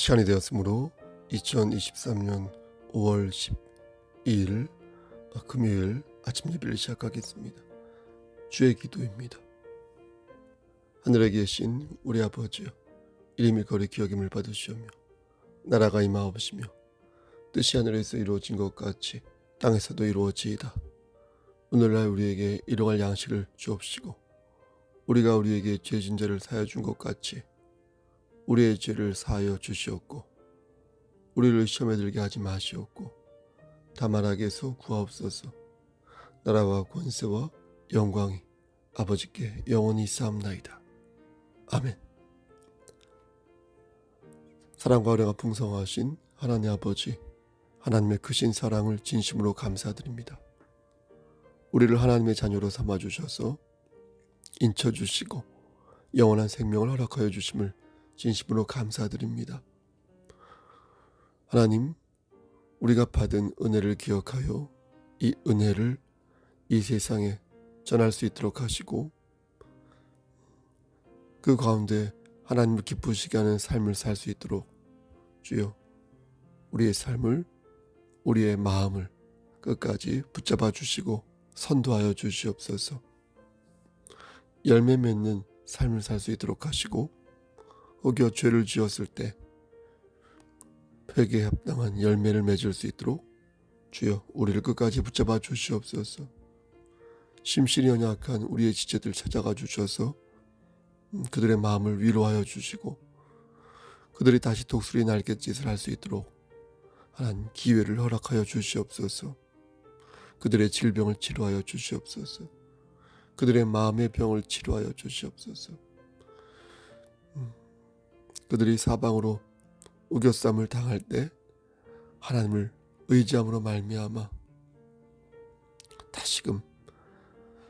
시간이 되었으므로 2023년 5월 12일 어, 금요일 아침 예배를 시작하겠습니다. 주의 기도입니다. 하늘에 계신 우리 아버지여 이름이 거리 기억임을 받으시오며 나라가 임하옵시며 뜻이 하늘에서 이루어진 것 같이 땅에서도 이루어지이다. 오늘날 우리에게 일용할 양식을 주옵시고 우리가 우리에게 죄진 죄를 사여 준 것 같이 우리의 죄를 사하여 주시옵고 우리를 시험에 들게 하지 마시옵고 다만 악에서 구하옵소서 나라와 권세와 영광이 아버지께 영원히 쌓옵나이다. 아멘 사랑과 은혜가 풍성하신 하나님 아버지 하나님의 크신 사랑을 진심으로 감사드립니다. 우리를 하나님의 자녀로 삼아주셔서 인쳐주시고 영원한 생명을 허락하여 주심을 진심으로 감사드립니다. 하나님, 우리가 받은 은혜를 기억하여 이 은혜를 이 세상에 전할 수 있도록 하시고 그 가운데 하나님을 기쁘시게 하는 삶을 살 수 있도록 주여 우리의 삶을 우리의 마음을 끝까지 붙잡아 주시고 선도하여 주시옵소서. 열매 맺는 삶을 살 수 있도록 하시고 혹여 죄를 지었을 때 회개에 합당한 열매를 맺을 수 있도록 주여 우리를 끝까지 붙잡아 주시옵소서. 심실이 연약한 우리의 지체들 찾아가 주셔서 음, 그들의 마음을 위로하여 주시고 그들이 다시 독수리 날갯짓을 할 수 있도록 하나님 기회를 허락하여 주시옵소서. 그들의 질병을 치료하여 주시옵소서. 그들의 마음의 병을 치료하여 주시옵소서. 음, 그들이 사방으로 우겨쌈을 당할 때 하나님을 의지함으로 말미암아 다시금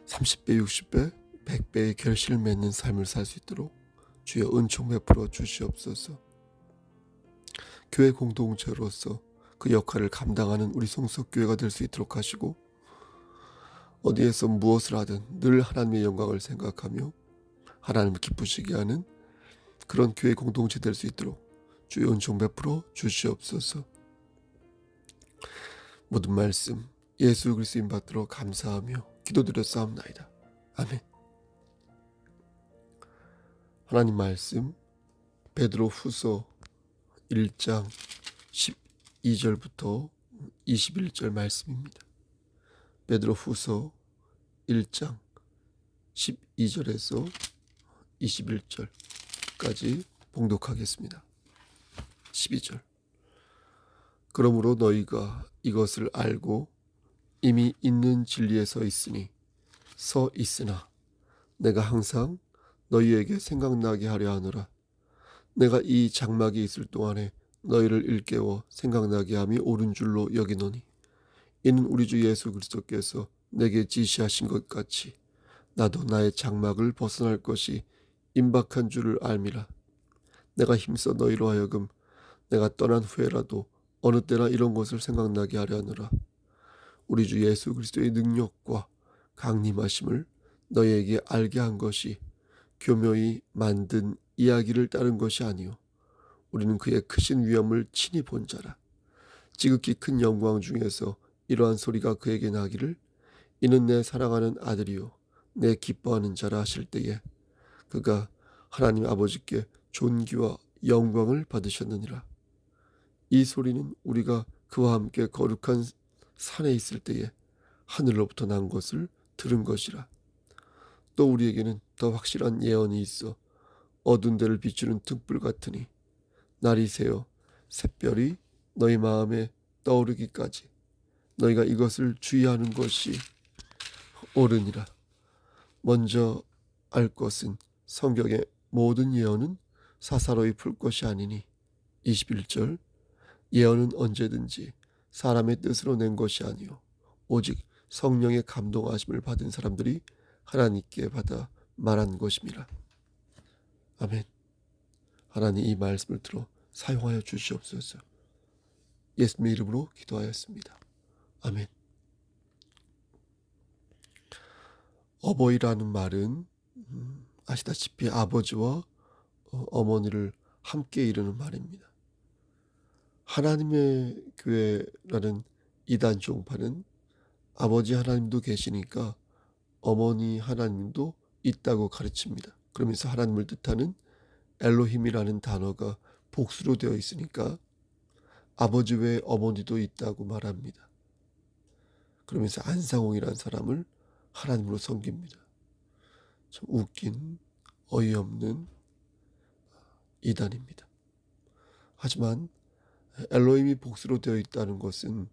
30배, 60배, 100배의 결실을 맺는 삶을 살 수 있도록 주여 은총 베풀어 주시옵소서. 교회 공동체로서 그 역할을 감당하는 우리 성석교회가 될 수 있도록 하시고 어디에서 무엇을 하든 늘 하나님의 영광을 생각하며 하나님을 기쁘시게 하는 그런 교회 공동체 될 수 있도록 주의 은총 베풀어 주시옵소서. 모든 말씀 예수 그리스도인 받들어 감사하며 기도드렸사옵나이다. 아멘. 하나님 말씀 베드로 후서 1장 12절부터 21절 말씀입니다. 베드로 후서 1장 12절에서 21절 까지 봉독하겠습니다. 12절 그러므로 너희가 이것을 알고 이미 있는 진리에 서 있으니 서 있으나 내가 항상 너희에게 생각나게 하려 하노라 내가 이 장막이 있을 동안에 너희를 일깨워 생각나게 함이 옳은 줄로 여기노니 이는 우리 주 예수 그리스도께서 내게 지시하신 것 같이 나도 나의 장막을 벗어날 것이 임박한 줄을 알미라. 내가 힘써 너희로 하여금 내가 떠난 후에라도 어느 때나 이런 것을 생각나게 하려 하느라. 우리 주 예수 그리스도의 능력과 강림하심을 너희에게 알게 한 것이 교묘히 만든 이야기를 따른 것이 아니요 우리는 그의 크신 위엄을 친히 본 자라. 지극히 큰 영광 중에서 이러한 소리가 그에게 나기를 이는 내 사랑하는 아들이요. 내 기뻐하는 자라 하실 때에 그가 하나님 아버지께 존귀와 영광을 받으셨느니라 이 소리는 우리가 그와 함께 거룩한 산에 있을 때에 하늘로부터 난 것을 들은 것이라. 또 우리에게는 더 확실한 예언이 있어 어두운 데를 비추는 등불 같으니 날이 새어 샛별이 너희 마음에 떠오르기까지 너희가 이것을 주의하는 것이 옳으니라. 먼저 알 것은 성경의 모든 예언은 사사로이 풀 것이 아니니 21절 예언은 언제든지 사람의 뜻으로 낸 것이 아니요 오직 성령의 감동하심을 받은 사람들이 하나님께 받아 말한 것임이라. 아멘. 하나님 이 말씀을 들어 사용하여 주시옵소서. 예수님의 이름으로 기도하였습니다. 아멘. 어버이라는 말은 음, 아시다시피 아버지와 어, 어머니를 함께 이루는 말입니다. 하나님의 교회라는 이단 종파는 아버지 하나님도 계시니까 어머니 하나님도 있다고 가르칩니다. 그러면서 하나님을 뜻하는 엘로힘이라는 단어가 복수로 되어 있으니까 아버지 외에 어머니도 있다고 말합니다. 그러면서 안상홍이라는 사람을 하나님으로 섬깁니다. 참 웃긴 어이없는 이단입니다. 하지만 엘로힘이 복수로 되어 있다는 것은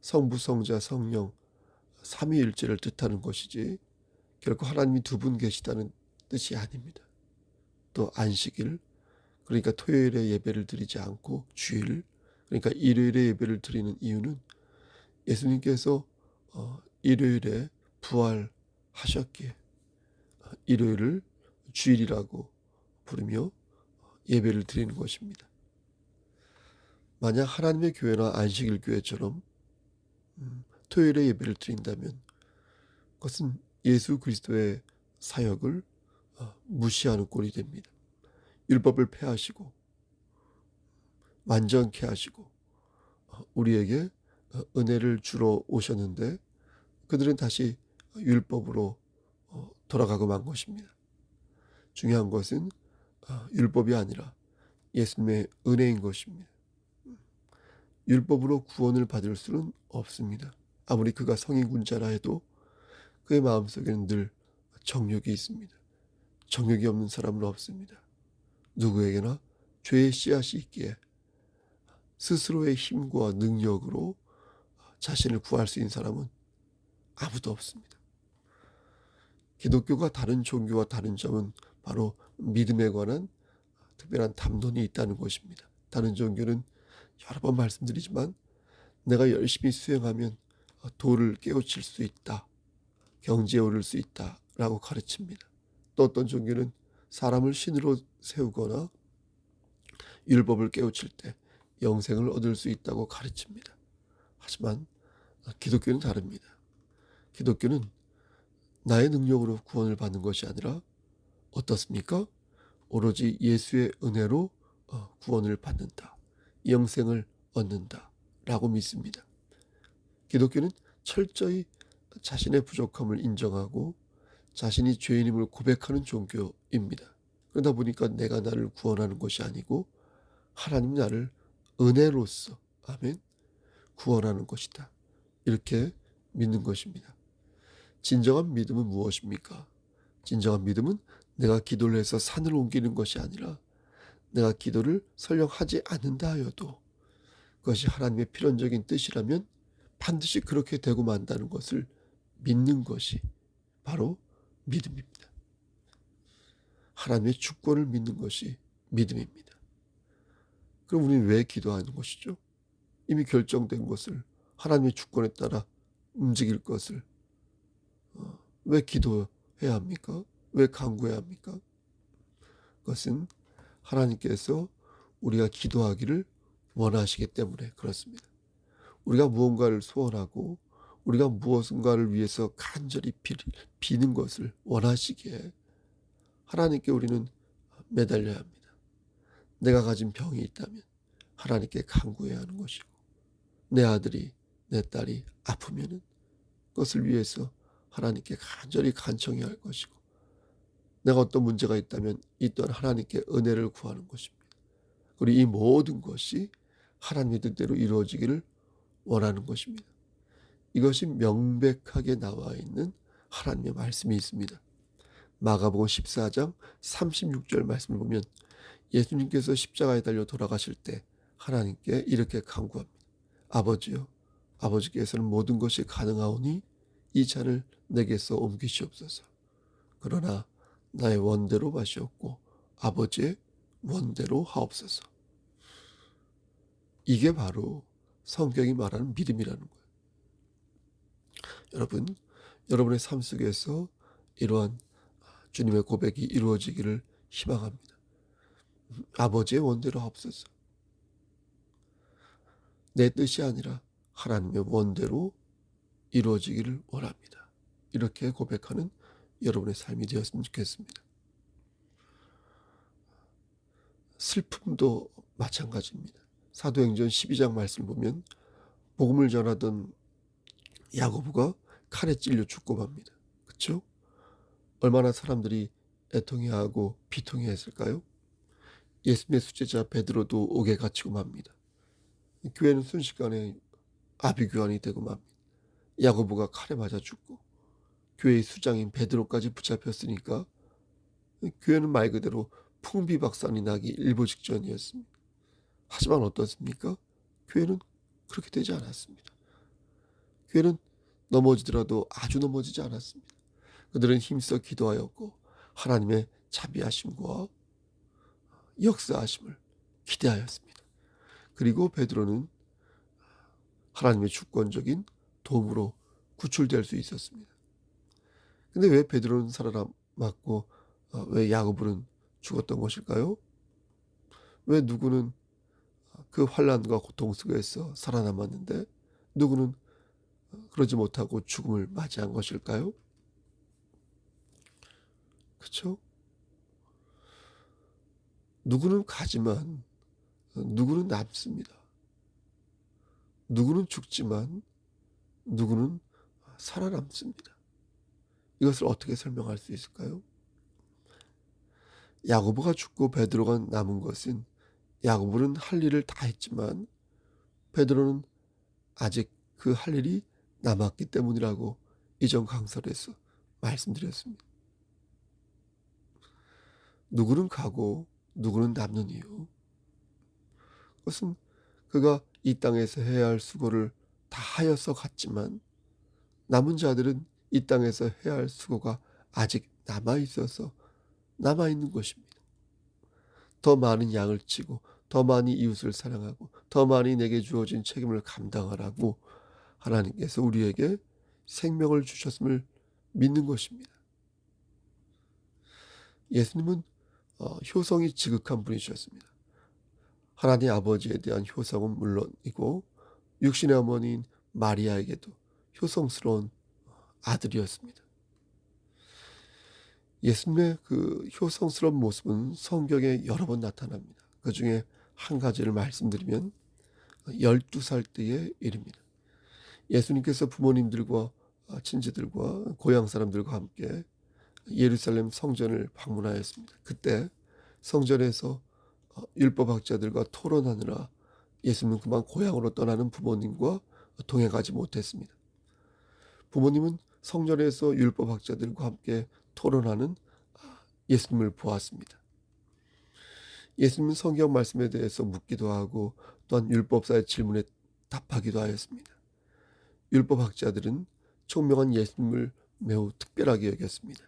성부, 성자, 성령 삼위일체를 뜻하는 것이지 결코 하나님이 두 분 계시다는 뜻이 아닙니다. 또 안식일 그러니까 토요일에 예배를 드리지 않고 주일 그러니까 일요일에 예배를 드리는 이유는 예수님께서 어, 일요일에 부활하셨기에 어, 일요일을 주일이라고 부르며 예배를 드리는 것입니다. 만약 하나님의 교회나 안식일 교회처럼 음, 토요일에 예배를 드린다면 그것은 예수 그리스도의 사역을 어, 무시하는 꼴이 됩니다. 율법을 폐하시고 완전케 하시고 어, 우리에게 어, 은혜를 주러 오셨는데 그들은 다시 율법으로 돌아가고 만 것입니다. 중요한 것은 율법이 아니라 예수님의 은혜인 것입니다. 율법으로 구원을 받을 수는 없습니다. 아무리 그가 성인군자라 해도 그의 마음속에는 늘 정욕이 있습니다. 정욕이 없는 사람은 없습니다. 누구에게나 죄의 씨앗이 있기에 스스로의 힘과 능력으로 자신을 구할 수 있는 사람은 아무도 없습니다. 기독교가 다른 종교와 다른 점은 바로 믿음에 관한 특별한 담론이 있다는 것입니다. 다른 종교는 여러 번 말씀드리지만 내가 열심히 수행하면 도를 깨우칠 수 있다. 경지에 오를 수 있다. 라고 가르칩니다. 또 어떤 종교는 사람을 신으로 세우거나 율법을 깨우칠 때 영생을 얻을 수 있다고 가르칩니다. 하지만 기독교는 다릅니다. 기독교는 나의 능력으로 구원을 받는 것이 아니라 어떻습니까? 오로지 예수의 은혜로 어, 구원을 받는다. 영생을 얻는다. 라고 믿습니다. 기독교는 철저히 자신의 부족함을 인정하고 자신이 죄인임을 고백하는 종교입니다. 그러다 보니까 내가 나를 구원하는 것이 아니고 하나님 나를 은혜로서 아멘 구원하는 것이다. 이렇게 믿는 것입니다. 진정한 믿음은 무엇입니까? 진정한 믿음은 내가 기도를 해서 산을 옮기는 것이 아니라 내가 기도를 설령 하지 않는다 하여도 그것이 하나님의 필연적인 뜻이라면 반드시 그렇게 되고 만다는 것을 믿는 것이 바로 믿음입니다. 하나님의 주권을 믿는 것이 믿음입니다. 그럼 우리는 왜 기도하는 것이죠? 이미 결정된 것을 하나님의 주권에 따라 움직일 것을 어, 왜 기도해야 합니까? 왜 강구해야 합니까? 그것은 하나님께서 우리가 기도하기를 원하시기 때문에 그렇습니다. 우리가 무언가를 소원하고 우리가 무엇인가를 위해서 간절히 비, 는 것을 원하시기에 하나님께 우리는 매달려야 합니다. 내가 가진 병이 있다면 하나님께 간구해야 하는 것이고 내 아들이 내 딸이 아프면은 그것을 위해서 하나님께 간절히 간청해야 할 것이고 내가 어떤 문제가 있다면 이 또한 하나님께 은혜를 구하는 것입니다. 그리고 이 모든 것이 하나님의 뜻대로 이루어지기를 원하는 것입니다. 이것이 명백하게 나와 있는 하나님의 말씀이 있습니다. 마가복음 14장 36절 말씀을 보면 예수님께서 십자가에 달려 돌아가실 때 하나님께 이렇게 간구합니다. 아버지요, 아버지께서는 모든 것이 가능하오니 이 잔을 내게서 옮기시옵소서. 그러나 나의 원대로 마시옵고 아버지의 원대로 하옵소서. 이게 바로 성경이 말하는 믿음이라는 거예요. 여러분, 여러분의 삶 속에서 이러한 주님의 고백이 이루어지기를 희망합니다. 아버지의 원대로 하옵소서. 내 뜻이 아니라 하나님의 원대로 이루어지기를 원합니다. 이렇게 고백하는 여러분의 삶이 되었으면 좋겠습니다. 슬픔도 마찬가지입니다. 사도행전 12장 말씀을 보면 복음을 전하던 야고보가 칼에 찔려 죽고 맙니다. 그렇죠? 얼마나 사람들이 애통해하고 비통해했을까요? 예수님의 수제자 베드로도 옥에 갇히고 맙니다. 교회는 순식간에 아비규환이 되고 맙니다. 야고보가 칼에 맞아 죽고 교회의 수장인 베드로까지 붙잡혔으니까 교회는 말 그대로 풍비박산이 나기 일보 직전이었습니다. 하지만 어떻습니까? 교회는 그렇게 되지 않았습니다. 교회는 넘어지더라도 아주 넘어지지 않았습니다. 그들은 힘써 기도하였고 하나님의 자비하심과 역사하심을 기대하였습니다. 그리고 베드로는 하나님의 주권적인 도움으로 구출될 수 있었습니다. 근데 왜 베드로는 살아남았고 어, 왜 야고보는 죽었던 것일까요? 왜 누구는 그 환란과 고통 속에서 살아남았는데 누구는 그러지 못하고 죽음을 맞이한 것일까요? 그렇죠? 누구는 가지만 누구는 남습니다. 누구는 죽지만 누구는 살아남습니다. 이것을 어떻게 설명할 수 있을까요? 야고보가 죽고 베드로가 남은 것은 야고보는 할 일을 다 했지만 베드로는 아직 그 할 일이 남았기 때문이라고 이전 강설에서 말씀드렸습니다. 누구는 가고 누구는 남는 이유. 그것은 그가 이 땅에서 해야 할 수고를 다 하여서 갔지만 남은 자들은 이 땅에서 해야 할 수고가 아직 남아 있어서 남아 있는 것입니다. 더 많은 양을 치고 더 많이 이웃을 사랑하고 더 많이 내게 주어진 책임을 감당하라고 하나님께서 우리에게 생명을 주셨음을 믿는 것입니다. 예수님은 어, 효성이 지극한 분이셨습니다. 하나님 아버지에 대한 효성은 물론이고 육신의 어머니인 마리아에게도 효성스러운 아들이었습니다. 예수님의 그 효성스러운 모습은 성경에 여러 번 나타납니다. 그 중에 한 가지를 말씀드리면 12살 때의 일입니다. 예수님께서 부모님들과 친지들과 고향 사람들과 함께 예루살렘 성전을 방문하였습니다. 그때 성전에서 율법학자들과 토론하느라 예수님은 그만 고향으로 떠나는 부모님과 동행하지 못했습니다. 부모님은 성전에서 율법학자들과 함께 토론하는 예수님을 보았습니다. 예수님은 성경 말씀에 대해서 묻기도 하고 또한 율법사의 질문에 답하기도 하였습니다. 율법학자들은 총명한 예수님을 매우 특별하게 여겼습니다.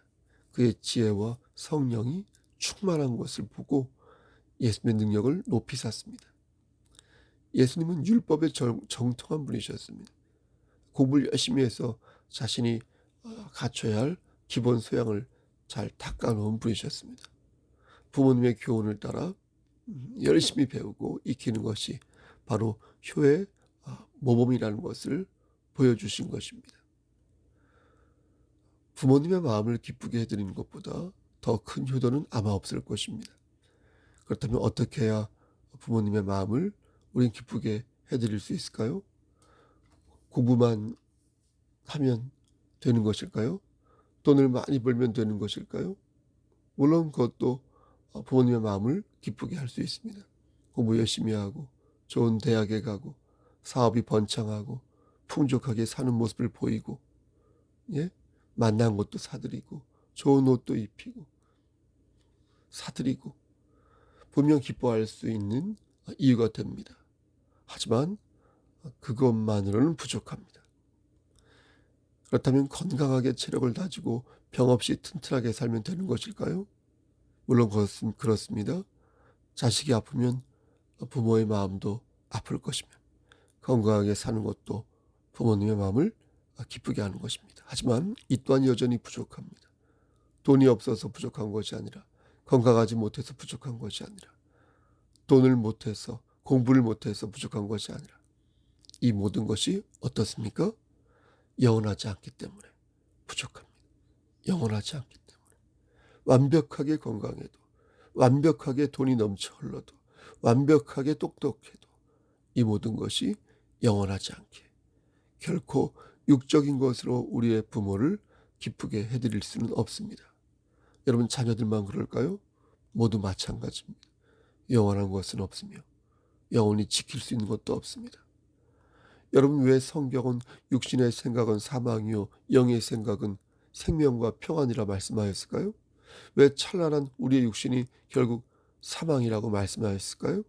그의 지혜와 성령이 충만한 것을 보고 예수님의 능력을 높이 샀습니다. 예수님은 율법에 정, 정통한 분이셨습니다. 공부를 열심히 해서 자신이 어, 갖춰야 할 기본 소양을 잘 닦아놓은 분이셨습니다. 부모님의 교훈을 따라 음, 열심히 배우고 익히는 것이 바로 효의 아, 모범이라는 것을 보여주신 것입니다. 부모님의 마음을 기쁘게 해드리는 것보다 더 큰 효도는 아마 없을 것입니다. 그렇다면 어떻게 해야 부모님의 마음을 우린 기쁘게 해드릴 수 있을까요? 공부만 하면 되는 것일까요? 돈을 많이 벌면 되는 것일까요? 물론 그것도 부모님의 마음을 기쁘게 할 수 있습니다. 공부 열심히 하고 좋은 대학에 가고 사업이 번창하고 풍족하게 사는 모습을 보이고 예? 만난 것도 사드리고 좋은 옷도 입히고 사드리고 분명 기뻐할 수 있는 이유가 됩니다. 하지만 그것만으로는 부족합니다. 그렇다면 건강하게 체력을 다지고 병 없이 튼튼하게 살면 되는 것일까요? 물론 그것은 그렇습니다. 자식이 아프면 부모의 마음도 아플 것이며 건강하게 사는 것도 부모님의 마음을 기쁘게 하는 것입니다. 하지만 이 또한 여전히 부족합니다. 돈이 없어서 부족한 것이 아니라 건강하지 못해서 부족한 것이 아니라 돈을 못해서 공부를 못해서 부족한 것이 아니라 이 모든 것이 어떻습니까? 영원하지 않기 때문에 부족합니다. 영원하지 않기 때문에 완벽하게 건강해도 완벽하게 돈이 넘쳐 흘러도 완벽하게 똑똑해도 이 모든 것이 영원하지 않게 결코 육적인 것으로 우리의 부모를 기쁘게 해드릴 수는 없습니다. 여러분 자녀들만 그럴까요? 모두 마찬가지입니다. 영원한 것은 없으며 영원히 지킬 수 있는 것도 없습니다. 여러분 왜 성경은 육신의 생각은 사망이요 영의 생각은 생명과 평안이라 말씀하였을까요? 왜 찬란한 우리의 육신이 결국 사망이라고 말씀하였을까요?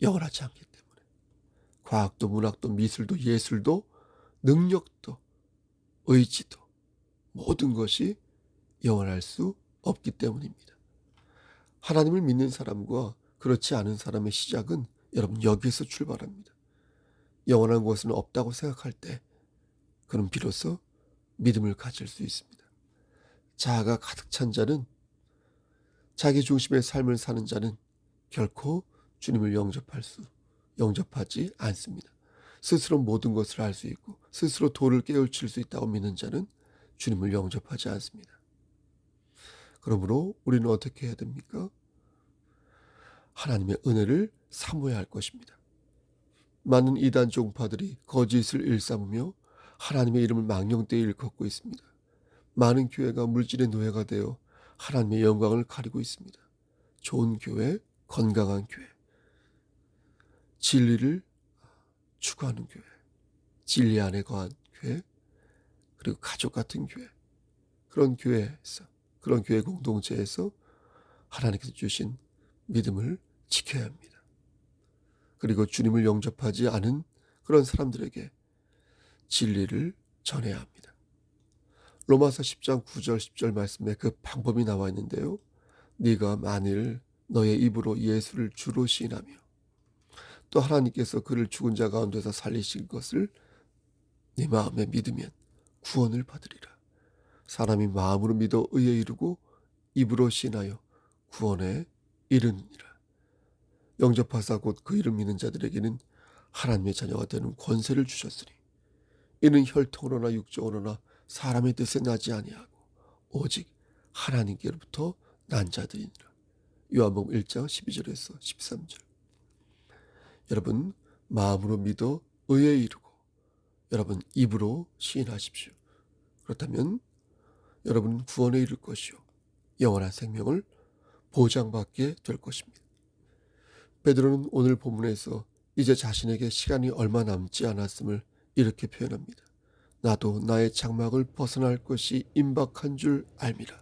영원하지 않기 때문에 과학도 문학도 미술도 예술도 능력도 의지도 모든 것이 영원할 수 없기 때문입니다. 하나님을 믿는 사람과 그렇지 않은 사람의 시작은 여러분 여기에서 출발합니다. 영원한 것은 없다고 생각할 때 그럼 비로소 믿음을 가질 수 있습니다. 자아가 가득 찬 자는 자기 중심의 삶을 사는 자는 결코 주님을 영접할 수 영접하지 않습니다. 스스로 모든 것을 알 수 있고 스스로 돌을 깨우칠 수 있다고 믿는 자는 주님을 영접하지 않습니다. 그러므로 우리는 어떻게 해야 됩니까? 하나님의 은혜를 사모해야 할 것입니다. 많은 이단 종파들이 거짓을 일삼으며 하나님의 이름을 망령되이 일컫고 있습니다. 많은 교회가 물질의 노예가 되어 하나님의 영광을 가리고 있습니다. 좋은 교회, 건강한 교회, 진리를 추구하는 교회, 진리 안에 거한 교회, 그리고 가족 같은 교회, 그런 교회에서, 그런 교회 공동체에서 하나님께서 주신 믿음을 지켜야 합니다. 그리고 주님을 영접하지 않은 그런 사람들에게 진리를 전해야 합니다. 로마서 10장 9절 10절 말씀에 그 방법이 나와 있는데요. 네가 만일 너의 입으로 예수를 주로 시인하며 또 하나님께서 그를 죽은 자 가운데서 살리신 것을 네 마음에 믿으면 구원을 받으리라. 사람이 마음으로 믿어 의에 이르고 입으로 시인하여 구원에 이르느니라. 영접하사 곧 그 이름 믿는 자들에게는 하나님의 자녀가 되는 권세를 주셨으니 이는 혈통으로나 육적으로나 사람의 뜻에 나지 아니하고 오직 하나님께로부터 난 자들이니라. 요한복음 1장 12절에서 13절. 여러분 마음으로 믿어 의에 이르고 여러분 입으로 시인하십시오. 그렇다면 여러분 구원에 이를 것이요 영원한 생명을 보장받게 될 것입니다. 베드로는 오늘 본문에서 이제 자신에게 시간이 얼마 남지 않았음을 이렇게 표현합니다. 나도 나의 장막을 벗어날 것이 임박한 줄 알미라.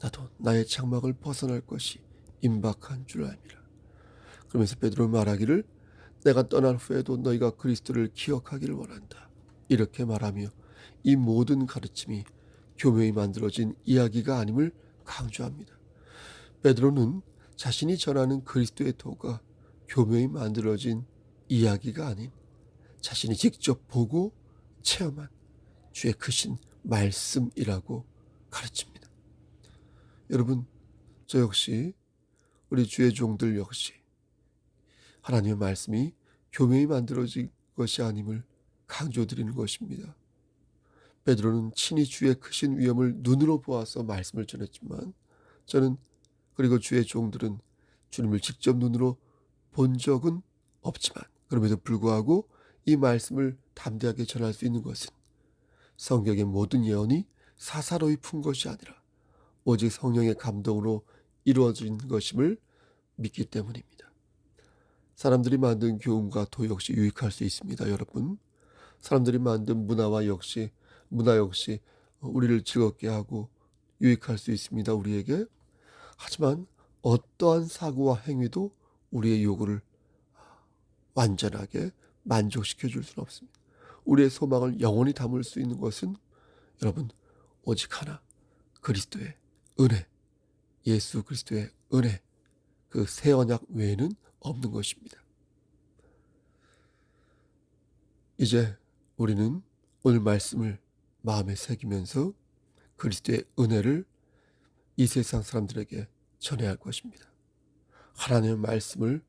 나도 나의 장막을 벗어날 것이 임박한 줄 알미라. 그러면서 베드로 말하기를 내가 떠날 후에도 너희가 그리스도를 기억하기를 원한다. 이렇게 말하며 이 모든 가르침이 교묘히 만들어진 이야기가 아님을 강조합니다. 베드로는 자신이 전하는 그리스도의 도가 교묘히 만들어진 이야기가 아닌 자신이 직접 보고 체험한 주의 크신 말씀이라고 가르칩니다. 여러분, 저 역시 우리 주의 종들 역시 하나님의 말씀이 교묘히 만들어진 것이 아님을 강조드리는 것입니다. 베드로는 친히 주의 크신 위엄을 눈으로 보아서 말씀을 전했지만 저는 그리고 주의 종들은 주님을 직접 눈으로 본 적은 없지만 그럼에도 불구하고 이 말씀을 담대하게 전할 수 있는 것은 성경의 모든 예언이 사사로이 푼 것이 아니라 오직 성령의 감동으로 이루어진 것임을 믿기 때문입니다. 사람들이 만든 교훈과 도 역시 유익할 수 있습니다, 여러분. 사람들이 만든 문화와 역시 문화 역시 우리를 즐겁게 하고 유익할 수 있습니다, 우리에게. 하지만 어떠한 사고와 행위도 우리의 요구를 완전하게 만족시켜 줄 수는 없습니다. 우리의 소망을 영원히 담을 수 있는 것은 여러분 오직 하나 그리스도의 은혜 예수 그리스도의 은혜 그 새 언약 외에는 없는 것입니다. 이제 우리는 오늘 말씀을 마음에 새기면서 그리스도의 은혜를 이 세상 사람들에게 전해야 할 것입니다. 하나님의 말씀을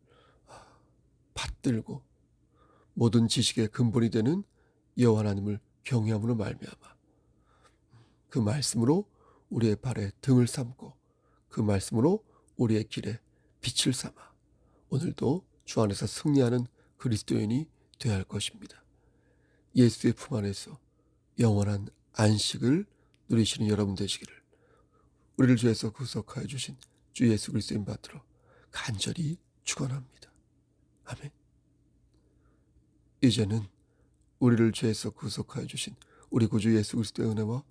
받들고 모든 지식의 근본이 되는 여호와 하나님을 경외함으로 말미암아 그 말씀으로 우리의 발에 등을 삼고 그 말씀으로 우리의 길에 빛을 삼아 오늘도 주 안에서 승리하는 그리스도인이 되어야 할 것입니다. 예수의 품 안에서 영원한 안식을 누리시는 여러분 되시기를 우리를 죄에서 구속하여 주신 주 예수 그리스도인 받들어 간절히 축원합니다. 아멘. 이제는 우리를 죄에서 구속하여 주신 우리 구주 예수 그리스도의 은혜와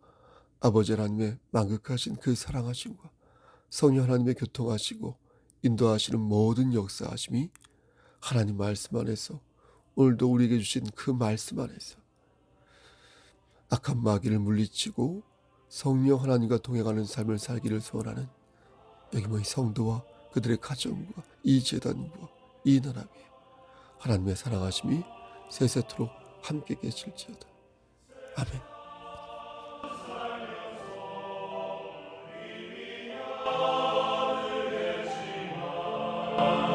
아버지 하나님의 만극하신 그 사랑하심과 성령 하나님의 교통하시고 인도하시는 모든 역사하심이 하나님 말씀 안에서 오늘도 우리에게 주신 그 말씀 안에서 악한 마귀를 물리치고 성령 하나님과 동행하는 삶을 살기를 소원하는 여기모의 성도와 그들의 가정과 이 재단과 이 나라 위에 하나님의 사랑하심이 세세토록 함께 계실지어다. 아멘. Oh.